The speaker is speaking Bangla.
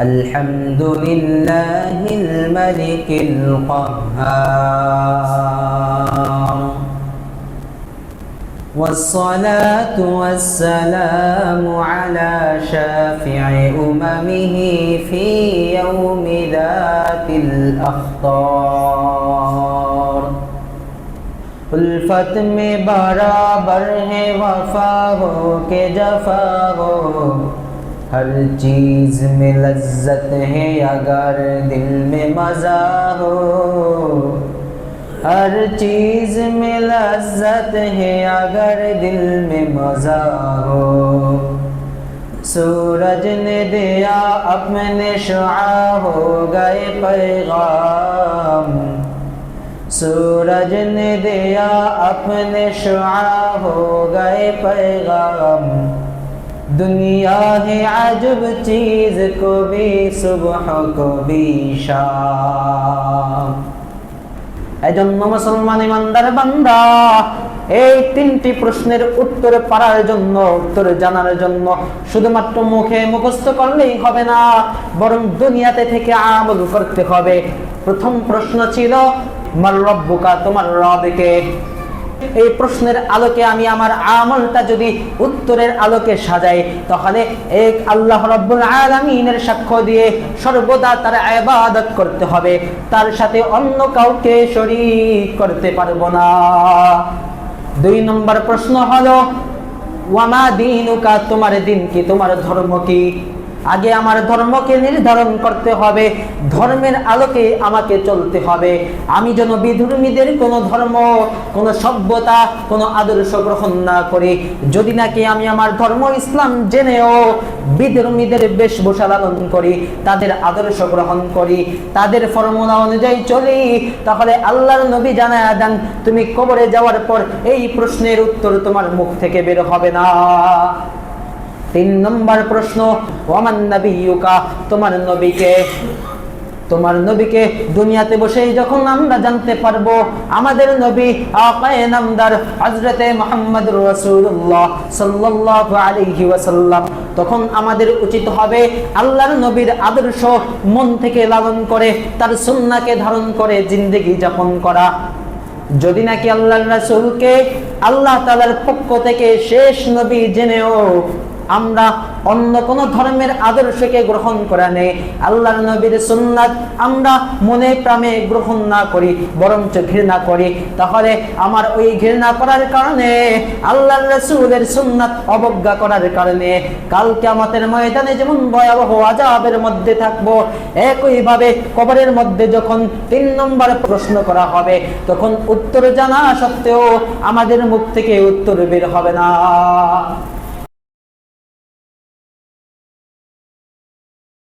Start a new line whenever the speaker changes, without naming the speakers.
الحمد لله الملك القهار. والصلاة والسلام على شافع أممه في يوم ذات الأخطار. الفت میں برابر ہے وفا ہو جفا ہو ہر چیز میں لذت ہے، اگر دل میں مزہ ہو۔ ہر چیز میں لذت ہے، اگر دل میں مزہ ہو۔ سورج نے دیا اپنے شعا ہو گئے پیغام۔ سورج نے دیا اپنے شعا ہو گئے پیغام۔ दुनिया है अजब चीज को भी सुबह को भी शाम এজন্য মুসলমান ইমানদার বান্দা এই তিনটি প্রশ্নের উত্তর পারার জন্য উত্তর জানার জন্য শুধুমাত্র মুখে মুখস্থ করলেই হবে না বরং দুনিয়াতে থেকে আমল করতে হবে প্রথম প্রশ্ন ছিল মার রব্বুকা তোমার রবকে এই প্রশ্নের আলোকে আমি আমার আমলটা যদি উত্তরের আলোকে সাজাই, তাহলে এক আল্লাহ রব্বুল আলামিনের সাক্ষ্য দিয়ে সর্বদা তার ইবাদত করতে হবে। তার সাথে অন্য কাউকে শরীক করতে পারব না। দুই নম্বর প্রশ্ন হলো, ওয়ামা দিনুকা, তোমার দিন কি? তোমার ধর্ম কি? আগে আমার ধর্মকে নির্ধারণ করতে হবে, ধর্মের আলোকে আমাকে চলতে হবে। আমি যেন বিধর্মীদের কোনো ধর্ম, কোনো সভ্যতা, কোনো আদর্শ গ্রহণ না করি। যদি নাকি আমি আমার ধর্ম ইসলাম জেনেও বিধর্মীদের বেশভূষা লালন করি, তাদের আদর্শ গ্রহণ করি, তাদের ফর্মুলা অনুযায়ী চলি, তাহলে আল্লাহর নবী জানায় দেন, তুমি কবরে যাওয়ার পর এই প্রশ্নের উত্তর তোমার মুখ থেকে বের হবে না। তিন নম্বর প্রশ্ন, ওমান নবীকা তোমার নবীকে? তোমার নবীকে দুনিয়াতে বসেই যখন আমরা জানতে পারব, আমাদের নবী নামদার হযরতে মুহাম্মদ রাসূলুল্লাহ সাল্লাল্লাহু আলাইহি ওয়াসাল্লাম। তখন আমাদের উচিত হবে আল্লাহর নবীর আদর্শ মন থেকে লালন করে, তার সুন্নাহকে ধারণ করে জিন্দেগি যাপন করা। যদি নাকি আল্লাহ রাসূলকে আল্লাহ তালার পক্ষ থেকে শেষ নবী জেনেও আমরা অন্য কোন ধর্মের আদর্শকে গ্রহণ করা নেই। আল্লাহর নবীর সুন্নাত আমরা মনে প্রাণে গ্রহণ না করি, বরঞ্চ ঘৃণা করি। তাহলে আমার ওই ঘৃণা করার কারণে, আল্লাহর রসুলের সুন্নাত অবজ্ঞা করার কারণে কালকে আমাদের ময়দানে যেমন ভয়াবহ আজাবের মধ্যে থাকব, একইভাবে কবরের মধ্যে যখন তিন নম্বর প্রশ্ন করা হবে, তখন উত্তর জানা সত্ত্বেও আমাদের মুখ থেকে উত্তর বের হবে না।